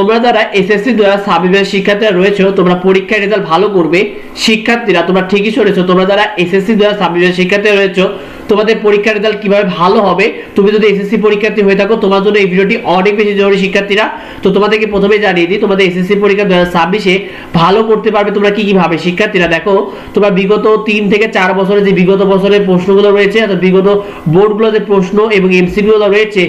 তোমরা যারা এসএসসি দু হাজার শিক্ষার্থীরা রয়েছে, তোমরা পরীক্ষায় রেজাল্ট ভালো করবে। শিক্ষার্থীরা, তোমরা ঠিকই শুনেছো তোমরা যারা এসএসসি দু হাজার শিক্ষার্থীরা রয়েছে, তোমাদের পরীক্ষার রেজাল্ট কীভাবে ভালো হবে? তুমি যদি এসএসসি পরীক্ষার্থী হয়ে থাকো, তোমার জন্য এই ভিডিওটি অনেক বেশি জরুরি শিক্ষার্থীরা। তো তোমাদেরকে প্রথমে জানিয়ে দিই, তোমাদের এসএসসি পরীক্ষা দু ছাব্বিশে ভালো করতে পারবে তোমরা কি কি ভাবে? শিক্ষার্থীরা, দেখো, তোমরা বিগত তিন থেকে চার বছরের যে বিগত বছরের প্রশ্নগুলো রয়েছে, অর্থাৎ বিগত বোর্ডগুলো যে প্রশ্ন এবং এমসিকিউগুলো রয়েছে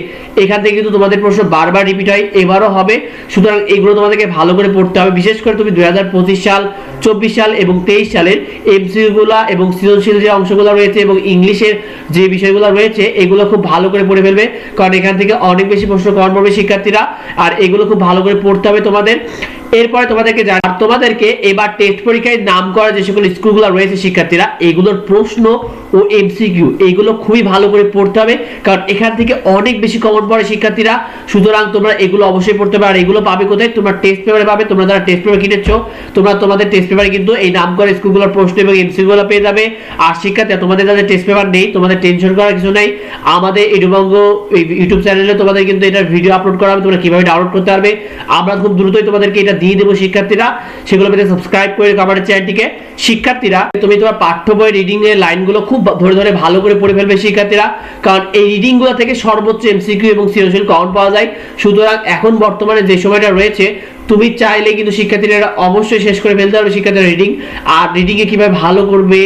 এখান থেকে কিন্তু তোমাদের প্রশ্ন বারবার রিপিট হয়, এবারও হবে। সুতরাং এগুলো তোমাদেরকে ভালো করে পড়তে হবে। বিশেষ করে তুমি দুই হাজার পঁচিশ সাল, চব্বিশ সাল এবং তেইশ সালের এমসিকিউগুলো এবং সৃজনশীল যে অংশগুলো রয়েছে এবং ইংলিশের যে বিষয়গুলো রয়েছে, এগুলো খুব ভালো করে পড়ে ফেলবে। কারণ এখান থেকে অনেক বেশি প্রশ্ন কমন পড়বে শিক্ষার্থীরা, আর এগুলো খুব ভালো করে পড়তে হবে তোমাদের। এরপরে তোমাদেরকে তোমাদেরকে এবার টেস্ট পরীক্ষায় নাম করা যে সকল স্কুলগুলো রয়েছে শিক্ষার্থীরা, এগুলোর প্রশ্ন ও এমসিকিউ এইগুলো খুবই ভালো করে পড়তে হবে, কারণ এখান থেকে অনেক বেশি কমন পড়ে শিক্ষার্থীরা। সুতরাং তোমরা এগুলো অবশ্যই পড়তে হবে আর এগুলো পাবে কোথায়? তোমরা টেস্ট পেপারে পাবে, তোমরা যারা টেস্ট পেপার কিনেছো, তোমরা তোমাদের টেস্ট পেপারে কিন্তু এই নাম করা স্কুলগুলোর প্রশ্ন এবং এমসিকিউগুলো পেয়ে যাবে। আর শিক্ষার্থীরা তোমাদের যাদের টেস্ট পেপার নেই, তোমাদের টেনশন করার কিছু নেই। আমাদের এডুবঙ্গ ইউটিউব চ্যানেলে তোমাদের কিন্তু এটার ভিডিও আপলোড করা হবে, তোমরা কীভাবে ডাউনলোড করতে পারবে। আমরা খুব দ্রুতই তোমাদেরকে এটা দিয়ে দেবো শিক্ষার্থীরা। সেগুলো পেতে সাবস্ক্রাইব করে আমাদের চ্যানেলটিকে শিক্ষার্থীরা, তুমি তোমার পাঠ্য বই রিডিং এর লাইনগুলো খুব ধরে ধরে ভালো করে পড়ে ফেলবে শিক্ষার্থীরা। কারণ এই রিডিংগুলো থেকে সর্বোচ্চ এমসিকিউ এবং সৃজনশীল কমন পাওয়া যায়। সুতরাং এখন বর্তমানে যে সময়টা রয়েছে, তুমি চাইলে কিন্তু শিক্ষার্থীরা অবশ্যই শেষ করে ফেলতে পারবে শিক্ষার্থীরা রিডিং আর রিডিং এ কীভাবে ভালো করবে,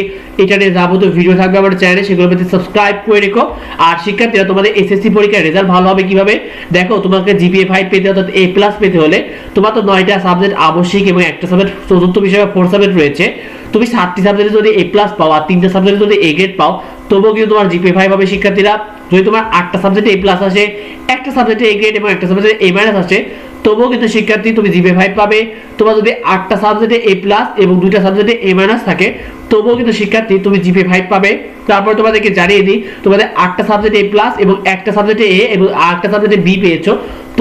এটা নিয়ে যাবতীয় ভিডিও থাকবে আমার চ্যানেলে সেগুলো পেতে সাবস্ক্রাইব করে রেখো। আর শিক্ষার্থীরা, তোমাদের এসএসসি পরীক্ষার রেজাল্ট ভালো হবে কীভাবে? দেখো, তোমাকে জিপিএ ফাইভ পেতে, অর্থাৎ এ প্লাস পেতে হলে তোমার তো নয়টা সাবজেক্ট আবশ্যিক এবং একটা সাবজেক্ট চতুর্থ বিষয়ে ফোর সাবজেক্ট রয়েছে। তুমি সাতটি সাবজেক্টে যদি এ প্লাস পাও আর তিনটে সাবজেক্টে যদি এ গ্রেড পাও তবুও কিন্তু তোমার জিপিএ ফাইভ হবে শিক্ষার্থীরা যদি তোমার আটটা সাবজেক্টে এ প্লাস আসে একটা সাবজেক্টে এ গ্রেড এবং একটা সাবজেক্টে এ মাইনাস আসে তবুও কিন্তু শিক্ষার্থী তুমি জিপে ফাইভ পাবে তোমার যদি আটটা সাবজেক্টে এ প্লাস এবং দুইটা সাবজেক্টে এ মাইনাস থাকে তবুও কিন্তু শিক্ষার্থী তুমি জিপে ফাইভ পাবে তারপর তোমাদেরকে জানিয়ে দিই তোমাদের আটটা সাবজেক্টে এ প্লাস এবং একটা সাবজেক্টে এ এবং আটটা সাবজেক্টে বি পেয়েছ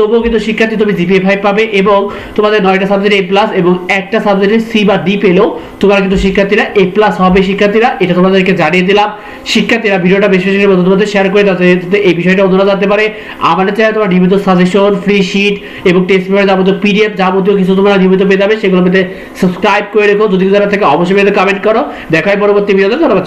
তবুও কিন্তু শিক্ষার্থী তুমি জিপিএ ফাইভ পাবে এবং তোমাদের নয়টা সাবজেক্টে এ প্লাস এবং একটা সাবজেক্টে সি বা ডি পেলেও তোমার কিন্তু শিক্ষার্থীরা এ প্লাস হবে। শিক্ষার্থীরা, এটা তোমাদেরকে জানিয়ে দিলাম। শিক্ষার্থীরা ভিডিওটা বেশি বেশি করে তোমাদের শেয়ার করে যাতে এই বিষয়টা অন্যরা জানতে পারে। আমাদের চ্যানেলে তোমার নিয়মিত সাজেশন ফ্রি শিট এবং টেস্ট পেপার যাবতীয় পিডিএফ যাবতীয় কিছু তোমরা নিয়মিত পেয়ে যাবে, সেগুলো পেতে সাবস্ক্রাইব করে রেখো। যদি যারা থেকে, অবশ্যই কমেন্ট করো। দেখাই পরবর্তী ভিডিওতে ধন্যবাদ